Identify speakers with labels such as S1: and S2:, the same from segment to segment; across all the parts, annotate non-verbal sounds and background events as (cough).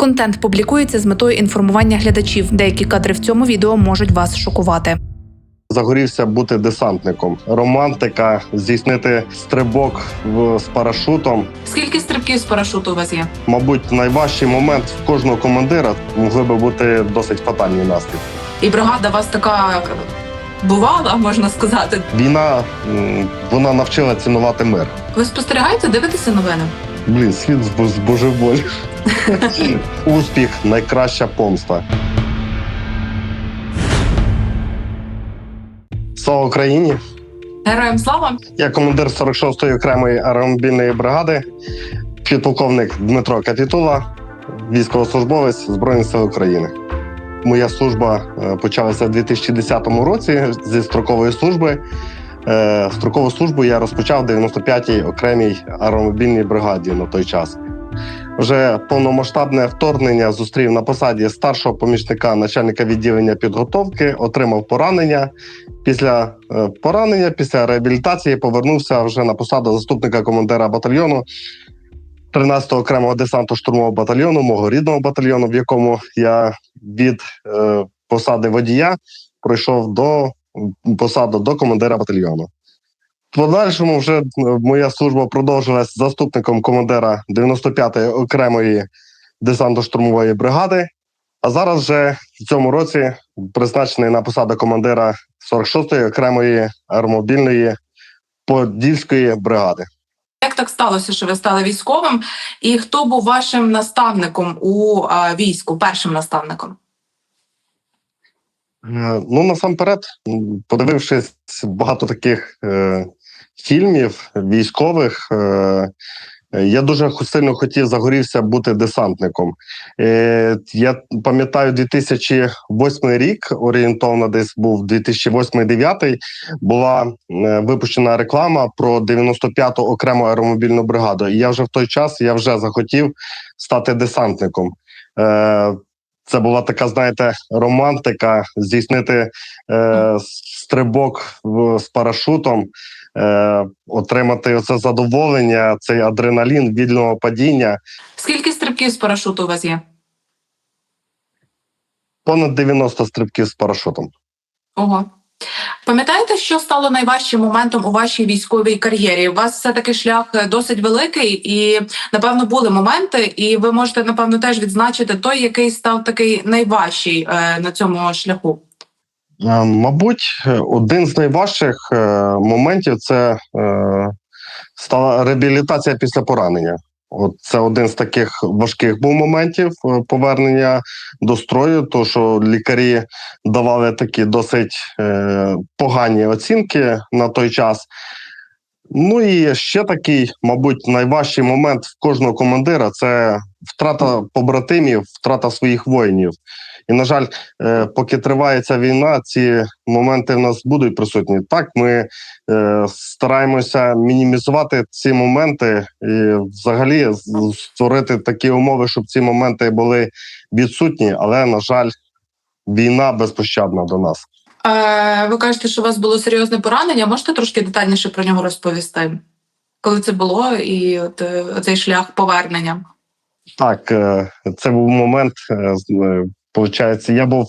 S1: Контент публікується з метою інформування глядачів. Деякі кадри в цьому відео можуть вас шокувати.
S2: Загорівся бути десантником. Романтика, здійснити стрибок в, з парашутом.
S3: Скільки стрибків з парашуту у вас є?
S2: Мабуть, найважчий момент в кожного командира могли би бути досить фатальні наслідки.
S3: І бригада у вас така бувала, можна сказати.
S2: Війна м, вона навчила цінувати мир.
S3: Ви спостерігаєте, дивитеся новини?
S2: Блін, світ зб- збожеволів. Успіх найкраща помста. Слава Україні!
S3: Героям слава!
S2: Я командир 46-ї окремої аеромобільної бригади, підполковник Дмитро Капітула, військовослужбовець Збройних сил України. Моя служба е, почалася в 2010 році зі строкової служби. Е, Строкову службу я розпочав в 95-й окремій аеромобільній бригаді на той час. Вже повномасштабне вторгнення зустрів на посаді старшого помічника начальника відділення підготовки, отримав поранення. Після е, поранення, після реабілітації повернувся вже на посаду заступника командира батальйону 13-го окремого десанту штурмового батальйону, мого рідного батальйону, в якому я від е, посади водія пройшов до посаду до командира батальйону. В подальшому вже е, моя служба продовжилась заступником командира 95-ї окремої десантно-штурмової бригади. А зараз вже в цьому році призначений на посаду командира 46-ї окремої аеромобільної подільської бригади.
S3: Як так сталося, що ви стали військовим? І хто був вашим наставником у війську, першим наставником?
S2: Е, Ну насамперед, подивившись багато таких е, фільмів військових, е, я дуже сильно хотів загорівся бути десантником. Е, я пам'ятаю 2008 рік, орієнтовно десь був 2008-2009, була е, випущена реклама про 95-ту окрему аеромобільну бригаду. І я вже в той час я вже захотів стати десантником. Це була така, знаєте, романтика здійснити е, стрибок в, з парашутом, е, отримати це задоволення, цей адреналін вільного падіння.
S3: Скільки стрибків з парашуту у вас є?
S2: Понад 90 стрибків з парашутом.
S3: Ого. Пам'ятаєте, що стало найважчим моментом у вашій військовій кар'єрі? У вас все таки шлях е, досить великий, і напевно були моменти, і ви можете напевно теж відзначити той, який став такий найважчий е, на цьому шляху.
S2: Е, Мабуть, один з найважчих моментів це стала реабілітація після поранення. От це один з таких важких був моментів е, повернення до строю, то що лікарі давали такі досить е, погані оцінки на той час. Ну і ще такий, мабуть, найважчий момент в кожного командира це втрата побратимів, втрата своїх воїнів. І, на жаль, е, поки триває ця війна, ці моменти в нас будуть присутні. Так, ми е, стараємося мінімізувати ці моменти і взагалі створити такі умови, щоб ці моменти були відсутні. Але, на жаль, війна безпощадна до нас.
S3: Ви кажете, що у вас було серйозне поранення. Можете трошки детальніше про нього розповісти? Коли це було, і от е, цей шлях повернення?
S2: Так, е, це був момент. е, Получається, я був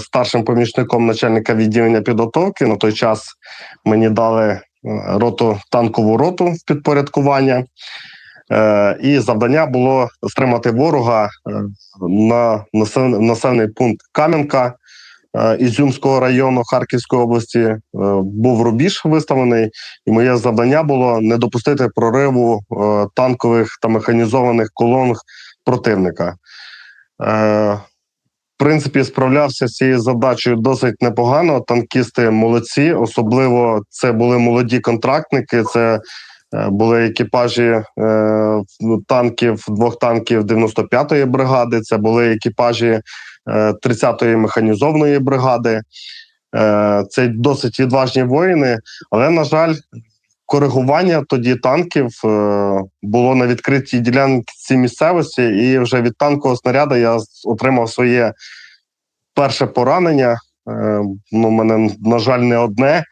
S2: старшим помічником начальника відділення підготовки. На той час мені дали роту танкову роту в підпорядкування, і завдання було стримати ворога на насел- населений пункт Кам'янка Ізюмського району Харківської області. Е, Був рубіж виставлений, і моє завдання було не допустити прориву е, танкових та механізованих колон противника. Е, в принципі, справлявся з цією задачею досить непогано. Танкісти молодці, особливо це були молоді контрактники. Це е, були екіпажі е, танків, двох танків 95-ї бригади. Це були екіпажі е, 30-ї механізованої бригади. Е, це досить відважні воїни, але на жаль, коригування тоді танків е, було на відкритій ділянці місцевості, і вже від танкового снаряду я отримав своє перше поранення. Е, ну, мене, на жаль, не одне.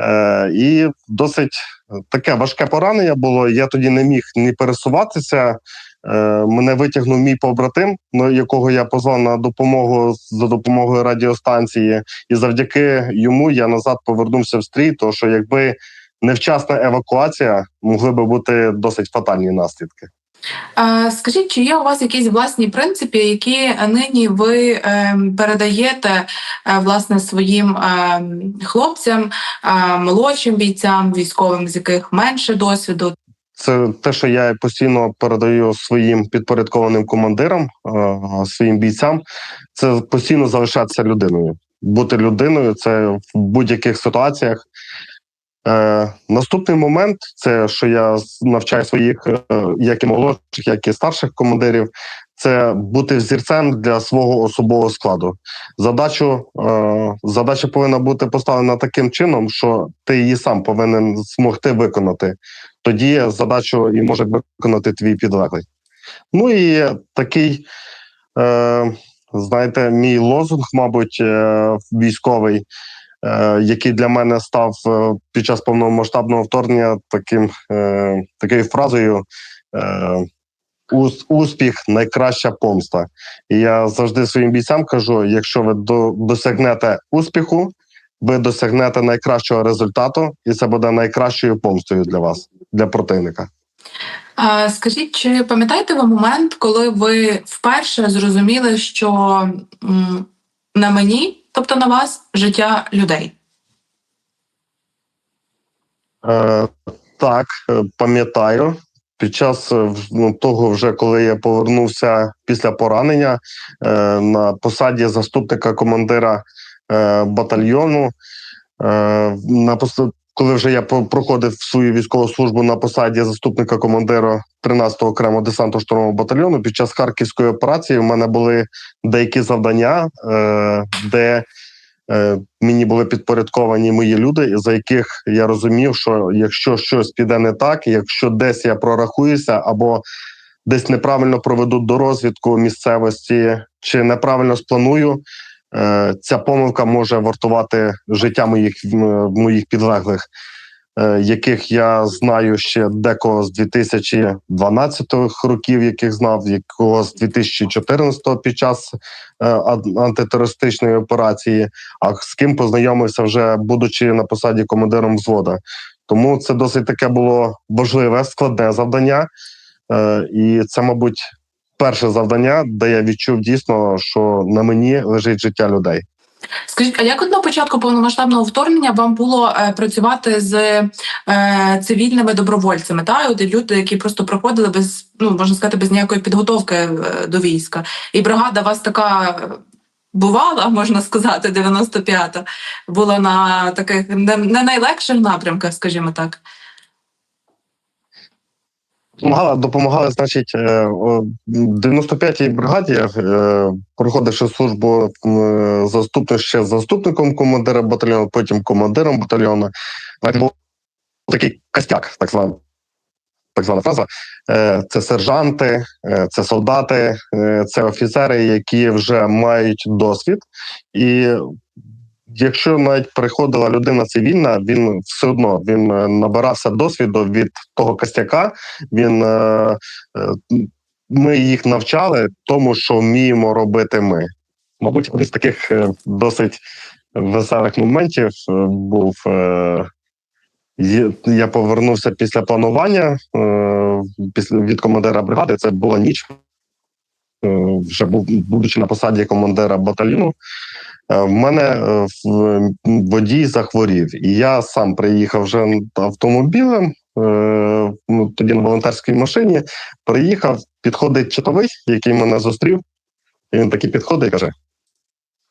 S2: Е, і досить таке важке поранення було. Я тоді не міг ні пересуватися, Е, мене витягнув мій побратим, ну, якого я позвав на допомогу за допомогою радіостанції, і завдяки йому я назад повернувся в стрій. Тому що якби невчасна евакуація, могли би бути досить фатальні наслідки.
S3: Скажіть, чи є у вас якісь власні принципи, які нині ви е, передаєте е, власне своїм е, хлопцям, е, молодшим бійцям, військовим, з яких менше досвіду?
S2: Це те, що я постійно передаю своїм підпорядкованим командирам, е, своїм бійцям. Це постійно залишатися людиною. Бути людиною це в будь-яких ситуаціях. Е, наступний момент це що я навчаю своїх е, як і молодших, як і старших командирів. Це бути взірцем для свого особового складу. Задачу е, задача повинна бути поставлена таким чином, що ти її сам повинен змогти виконати тоді задачу і може виконати твій підлеглий. Ну і такий, е, знаєте, мій лозунг, мабуть, е, військовий, який для мене став е, під час повномасштабного вторгнення таким, е, такою фразою. Е, Успіх найкраща помста. І я завжди своїм бійцям кажу: якщо ви до, досягнете успіху, ви досягнете найкращого результату, і це буде найкращою помстою для вас, для противника.
S3: Е, Скажіть, чи пам'ятаєте ви момент, коли ви вперше зрозуміли, що на мені, тобто на вас, життя людей?
S2: Е, так, е, пам'ятаю. Під час е, ну, того, вже коли я повернувся після поранення е, на посаді заступника командира е, батальйону, е, на коли вже я проходив свою військову службу на посаді заступника командира 13-го окремого десанту штурмового батальйону, під час харківської операції в мене були деякі завдання, е, де е, мені були підпорядковані мої люди, за яких я розумів, що якщо щось піде не так, якщо десь я прорахуюся або десь неправильно проведу до розвідку місцевості чи неправильно спланую, ця помилка може вартувати життя моїх моїх підлеглих. е, Яких я знаю ще декого з 2012 років, яких знав, якого з 2014 під час е, антитерористичної операції, а з ким познайомився вже будучи на посаді командиром взвода. Тому це досить таке було важливе, складне завдання. Е, І це, мабуть, перше завдання, де я відчув дійсно, що на мені лежить життя людей.
S3: Скажіть, а як от на початку повномасштабного вторгнення вам було е, працювати з е, цивільними добровольцями? Та от люди, які просто проходили без ну можна сказати, без ніякої підготовки е, до війська, і бригада вас така. е, Бувала, можна сказати, 95-та була на таких не, не найлегших напрямках, скажімо так.
S2: Допомагали, допомагали, значить, е, в 95-й бригаді, е, проходивши службу е, заступник ще заступником командира батальйону, потім командиром батальйону. Був такий костяк, так звана, так звана фраза. Е, Це сержанти, е, це солдати, е, це офіцери, які вже мають досвід. І якщо навіть приходила людина цивільна, він все одно він е, набирався досвіду від того костяка. Він е, е, ми їх навчали тому, що вміємо робити ми. Мабуть, один з таких досить веселих моментів був. Я повернувся після планування від командира бригади. Це була ніч. Вже був будучи на посаді командира батальйону. Е, В мене е, водій захворів, і я сам приїхав вже автомобілем. е, ну, Тоді на волонтерській машині приїхав, підходить чотовий, який мене зустрів. І він такий підходить і каже: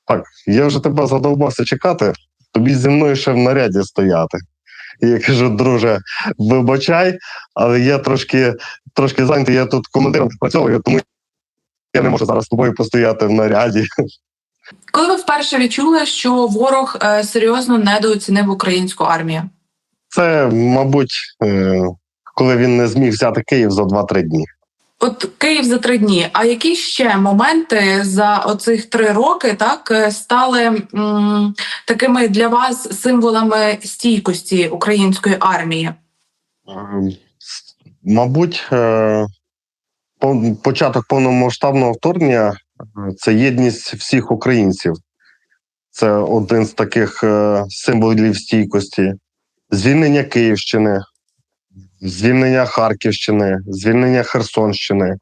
S2: Так, я вже тебе задовбався чекати, тобі зі мною ще в наряді стояти. І я кажу, друже, вибачай, але я трошки, трошки зайнятий, я тут командиром працюю, тому я не можу зараз з тобою постояти в наряді.
S3: Коли ви вперше відчули, що ворог е, серйозно недооцінив українську армію?
S2: Це, мабуть, е, коли він не зміг взяти Київ за 2-3 дні.
S3: От Київ за три дні. А які ще моменти за оцих три роки так е, стали м, такими для вас символами стійкості української армії?
S2: Мабуть, початок повномасштабного вторгнення це єдність всіх українців. Це один з таких е, символів стійкості. Звільнення Київщини, звільнення Харківщини, звільнення Херсонщини.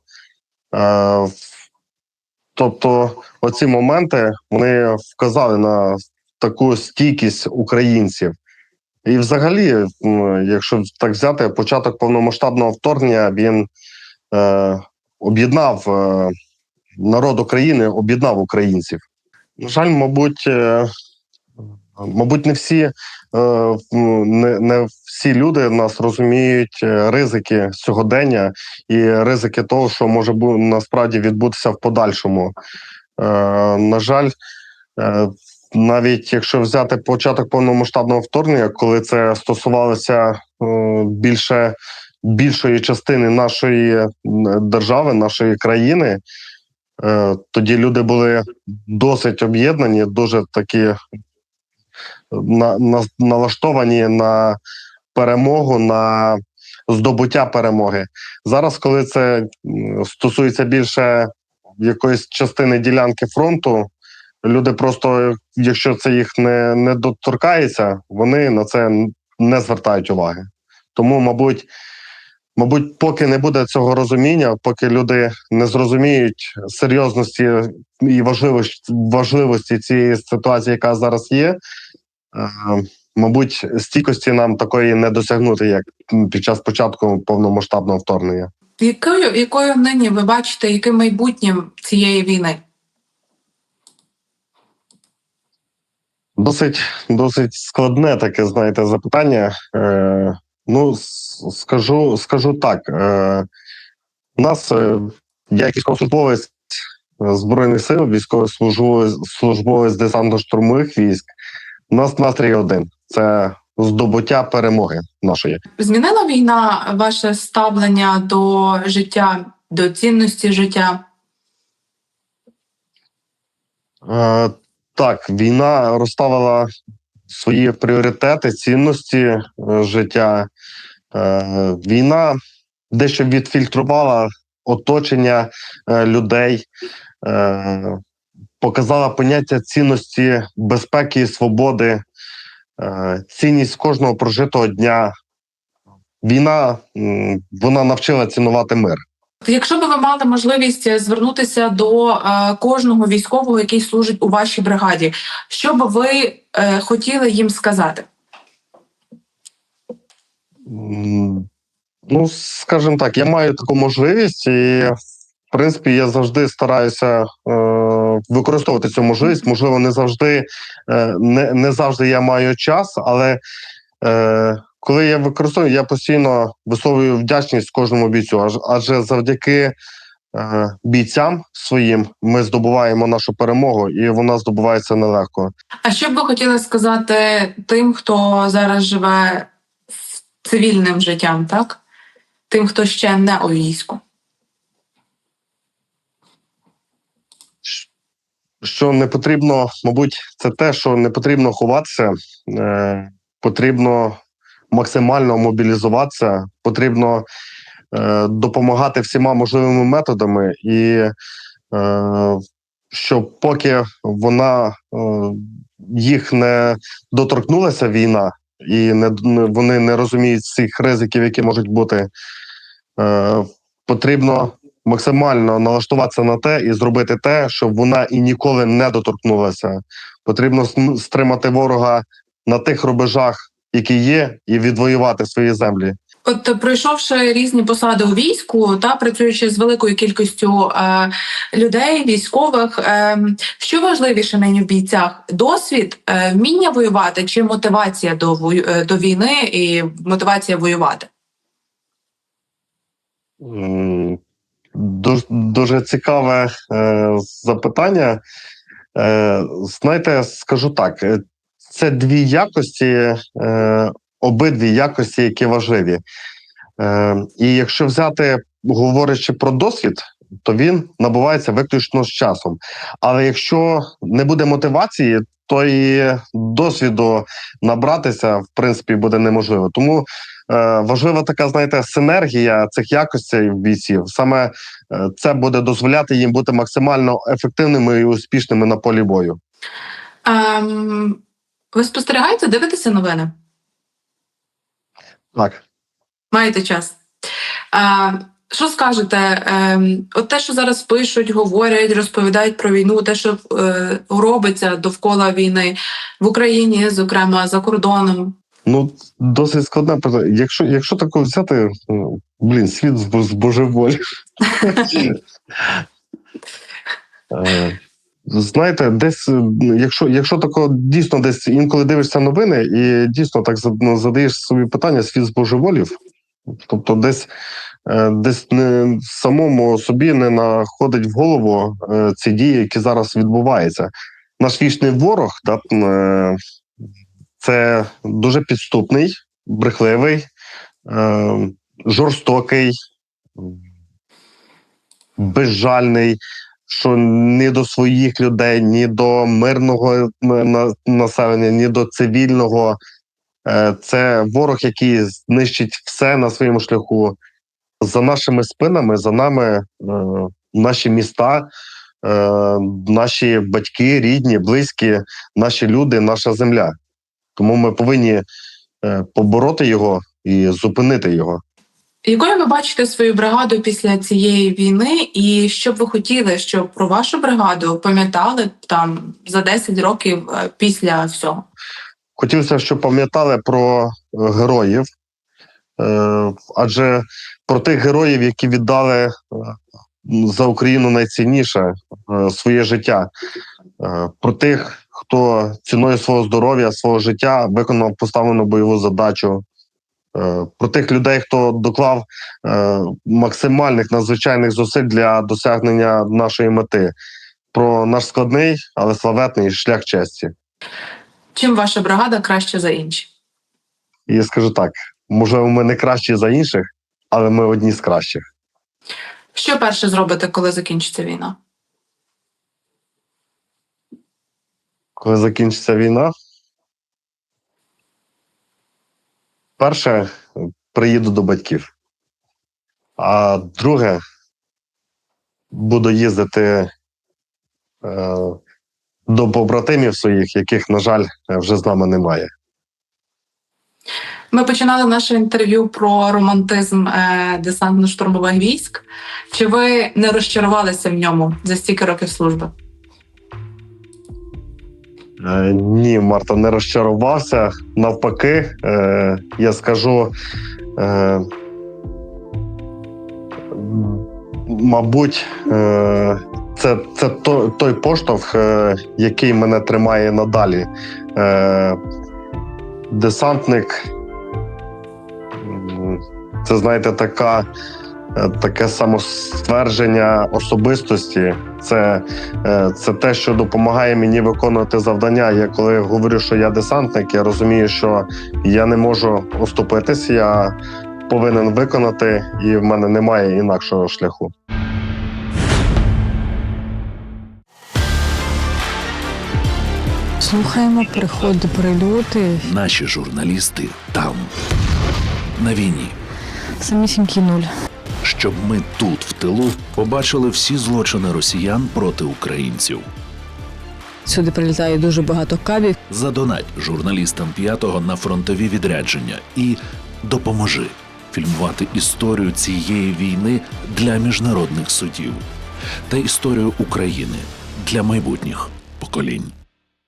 S2: Е, тобто, оці моменти вони вказали на таку стійкість українців. І, взагалі, якщо так взяти, початок повномасштабного вторгнення він е, об'єднав е, народ України, об'єднав українців. На жаль, мабуть, е, мабуть, не всі, е, не, всі люди нас розуміють е, ризики сьогодення і ризики того, що може насправді відбутися в подальшому. На жаль, навіть якщо взяти початок повномасштабного вторгнення, коли це стосувалося більше більшої частини нашої держави, нашої країни, тоді люди були досить об'єднані, дуже такі на, на, налаштовані на перемогу, на здобуття перемоги. Зараз, коли це стосується більше якоїсь частини ділянки фронту, люди просто, якщо це їх не, не доторкається, вони на це не звертають уваги. Тому, мабуть, мабуть, поки не буде цього розуміння, поки люди не зрозуміють серйозності і важливості, важливості цієї ситуації, яка зараз є, е, мабуть, стійкості нам такої не досягнути, як під час початку повномасштабного вторгнення.
S3: Якою, якою нині ви бачите, яким майбутнім цієї війни?
S2: Досить, досить складне таке, знаєте, запитання. Е, ну, скажу, скажу так. Е, у нас, е, я військовослужбовець Збройних сил, військовослужбовець службовець десантно-штурмових військ, у нас настрій один це здобуття перемоги нашої.
S3: Змінила війна ваше ставлення до життя, до цінності життя?
S2: Е, так, війна розставила свої пріоритети, цінності е, життя. Е, війна дещо відфільтрувала оточення е, людей, показала поняття цінності безпеки і свободи, цінність кожного прожитого дня. Війна вона навчила цінувати мир.
S3: Якщо б ви мали можливість звернутися до кожного військового, який служить у вашій бригаді, що б ви хотіли їм сказати?
S2: Ну, скажімо так, я маю таку можливість, і в принципі я завжди стараюся е, використовувати цю можливість. Можливо, не завжди е, не, не завжди я маю час, але е, коли я використовую, я постійно висловлюю вдячність кожному бійцю, адже завдяки е, бійцям своїм ми здобуваємо нашу перемогу, і вона здобувається нелегко.
S3: А що б ви хотіли сказати тим, хто зараз живе цивільним життям, так? Тим, хто ще не у війську?
S2: що не потрібно, мабуть, це те, що не потрібно ховатися, е, потрібно максимально мобілізуватися, потрібно е, допомагати всіма можливими методами, і е, щоб поки вона е, їх не доторкнулася війна, і не, вони не розуміють цих ризиків, які можуть бути, е, потрібно максимально налаштуватися на те і зробити те, щоб вона і ніколи не доторкнулася. Потрібно стримати ворога на тих рубежах, які є, і відвоювати свої землі.
S3: От пройшовши різні посади у війську та працюючи з великою кількістю е, людей, військових, е, що важливіше нині в бійцях? Досвід, е, вміння воювати чи мотивація до е, до війни і мотивація воювати?
S2: Дуже, дуже цікаве е, запитання. Е, знаєте, скажу так: е, це дві якості, е, обидві якості, які важливі. Е, і якщо взяти, говорячи про досвід, то він набувається виключно з часом. Але якщо не буде мотивації, то і досвіду набратися в принципі буде неможливо. Тому важлива така, знаєте, синергія цих якостей бійців. Саме е, це буде дозволяти їм бути максимально ефективними і успішними на полі бою.
S3: Ем, ви спостерігаєте, дивитеся новини?
S2: Так.
S3: Маєте час. Е, що скажете? Ем, от те, що зараз пишуть, говорять, розповідають про війну, те, що е, робиться довкола війни в Україні, зокрема за кордоном.
S2: Ну, досить складне питання. Якщо, якщо таке взяти, ну, блін, світ зб- збожеволів. (laughs) Знаєте, десь, е, якщо, якщо тако дійсно десь інколи дивишся новини і дійсно так ну, задаєш собі питання, світ збожеволів, тобто десь, е, десь не самому собі не находить в голову е, ці дії, які зараз відбуваються. Наш вічний ворог, да, це дуже підступний, брехливий, жорстокий, безжальний, що ні до своїх людей, ні до мирного на- на- населення, ні до цивільного. Е, Це ворог, який знищить все на своєму шляху. За нашими спинами, за нами е, наші міста, е, наші батьки, рідні, близькі, наші люди, наша земля. Тому ми повинні побороти його і зупинити його.
S3: Якою ви бачите свою бригаду після цієї війни, і що б ви хотіли, щоб про вашу бригаду пам'ятали там за 10 років е, після всього?
S2: Хотілося, щоб пам'ятали про е, героїв, е, адже про тих героїв, які віддали за Україну найцінніше своє життя, про тих, хто ціною свого здоров'я, свого життя виконав поставлену бойову задачу. Е, Про тих людей, хто доклав е, максимальних надзвичайних зусиль для досягнення нашої мети, про наш складний, але славетний шлях честі.
S3: Чим ваша бригада краще за інші?
S2: Я скажу так: можливо, ми не кращі за інших, але ми одні з кращих.
S3: Що перше зробите, коли закінчиться війна?
S2: Коли закінчиться війна, перше приїду до батьків. А друге, буду їздити е, до побратимів своїх, яких, на жаль, вже з нами немає.
S3: Ми починали наше інтерв'ю про романтизм е, десантно-штурмових військ. Чи ви не розчарувалися в ньому за стільки років служби?
S2: Е, Ні, Марта, не розчарувався. Навпаки, е, я скажу, е, мабуть, е, це, це то, той поштовх, е, який мене тримає надалі. Десантник це, знаєте, така. Е, Таке самоствердження особистості, це Е, Це те, що допомагає мені виконувати завдання. Я коли говорю, що я десантник, я розумію, що я не можу оступитись, я повинен виконати, і в мене немає інакшого шляху.
S4: Слухаємо приходи, прильоти.
S5: Наші журналісти там, на війні,
S4: Самісінький нуль.
S5: Щоб ми тут, в тилу, побачили всі злочини росіян проти українців.
S4: Сюди прилітає дуже багато кабів.
S5: Задонать журналістам п'ятого на фронтові відрядження і допоможи фільмувати історію цієї війни для міжнародних судів та історію України для майбутніх поколінь.